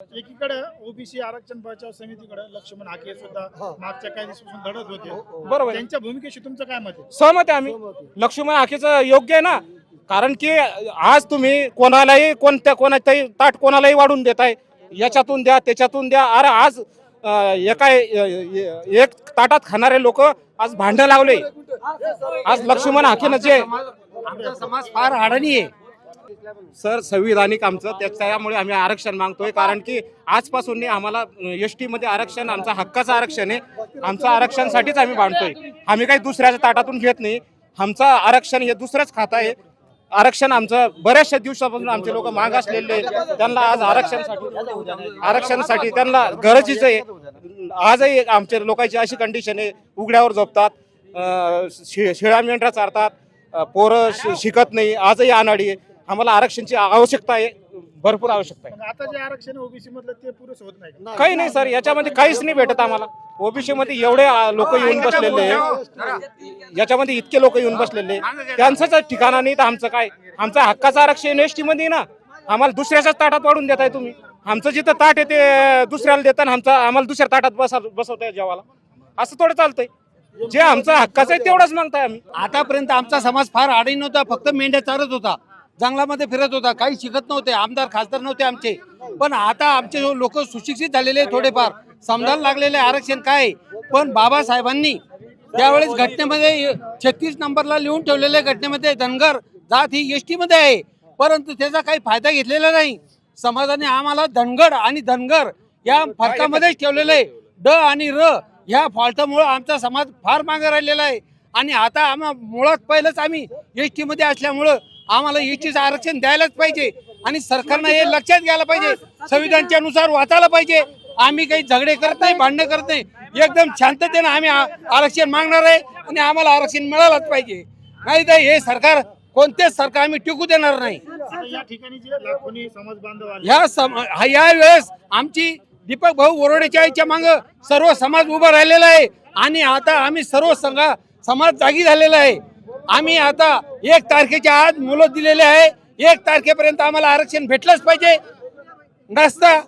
एकीकडे ओबीसी आरक्षण बचाव समितीकडे लक्ष्मण हाके सुद्धा मागच्या काही दिवसापासून लढत होते. बरोबर. आहे. त्यांच्या भूमिकेशी तुमचं काय मत आहे? सहमत आहे आम्ही. लक्ष्मण हाकेचं योग्य आहे ना? कारण की आज तुम्ही कोणालाही कोणत्या कोणाच्याही ताट कोणालाही वाढून देताय. याच्यातून द्या त्याच्यातून द्या. अरे आज अं, एका एक ताटात खाणारे लोक आज भांडण लावले. आज लक्ष्मण हाकेनं जे आमचा समाज फार अडाणी आहे. सर संविधानिक आमचं त्याच्यामुळे आम्ही आरक्षण मागतोय कारण की आजपासून आम्हाला एस टी मध्ये आरक्षण आमचा हक्काचं आरक्षण आहे. आमचं आरक्षणसाठीच आम्ही मांडतोय आम्ही काही दुसऱ्याच्या ताटातून घेत नाही. आमचं आरक्षण हे दुसरंच खातं आहे. आरक्षण आमचं बऱ्याचशा दिवसापासून आमचे लोक माग असलेले त्यांना आज आरक्षणसाठी आरक्षणासाठी त्यांना गरजेचं आहे. आजही आमच्या लोकांची अशी कंडिशन आहे. उघड्यावर झोपतात. शि- शिळा मेंढ्या चारतात. पोरं शिकत नाही. आजही अनाडी आहे. आम्हाला आरक्षणची आवश्यकता आहे भरपूर आवश्यकता मग आता जे आरक्षण ओबीसी मधलं ते पुरेसं होत नाही? आहे काही नाही सर. याच्यामध्ये काहीच नाही भेटत आम्हाला. ओबीसी मध्ये एवढे लोक येऊन बसलेले आहे. याच्यामध्ये इतके लोक येऊन बसलेले आहे. त्यांचंच ठिकाणा नाही तर आमचं काय. आमचं हक्काचं आरक्षण एस टी मध्ये आहे ना. आम्हाला दुसऱ्याच्याच ताटात वाढून देताय तुम्ही. आमचं जिथं ताट आहे ते दुसऱ्याला देता आणि आमचं आम्हाला दुसऱ्या ताटात बसा बसवताय जेवाला असं थोडं चालतंय. जे आमचं हक्काचं आहे तेवढंच मागताय आम्ही. आतापर्यंत आमचा समाज फार अडाणी नव्हता फक्त मेंढ्या चारत होता. जंगलामध्ये फिरत होता. काही शिकत नव्हते. आमदार खासदार नव्हते आमचे. पण आता आमचे लोक सुशिक्षित झालेले थोडेफार. समजायला लागलेले आहे आरक्षण काय आहे. पण बाबासाहेबांनी त्यावेळेस घटनेमध्ये छत्तीस नंबरला लिहून ठेवलेल्या घटनेमध्ये धनगर जात ही एसमध्ये आहे. परंतु त्याचा काही फायदा घेतलेला नाही. समाजाने आम्हाला धनगड आणि धनगर या फरकामध्येच ठेवलेलं आहे. ड आणि र ह्या फॉल्टमुळे आमचा समाज फार मागे राहिलेला आहे. आणि आता आम्हा मुळात पहिलंच आम्ही एस टीमध्ये असल्यामुळं आम्हाला टीचं आरक्षण द्यायलाच पाहिजे. आणि सरकारनं हे लक्षात घ्यायला पाहिजे. संविधानच्या नुसार वाचायला पाहिजे. आम्ही काही झगडे करत नाही भांडणे करत नाही. एकदम शांततेने आम्ही आरक्षण मागणार आहे आणि आम्हाला आरक्षण मिळालंच पाहिजे. नाही तर हे सरकार कोणतेच सरकार आम्ही टिकू देणार नाही. ह्या सम हा- या वेळेस आमची दीपक भाऊ बोरोडेच्या आईच्या माग सर्व समाज उभा राहिलेला आहे. आणि आता आम्ही सर्व संघ समाज जागी झालेला आहे. आम्ही आता एक तारखेच्या आज मुलं दिलेले आहे. एक तारखेपर्यंत आम्हाला आरक्षण भेटलंच पाहिजे. नसता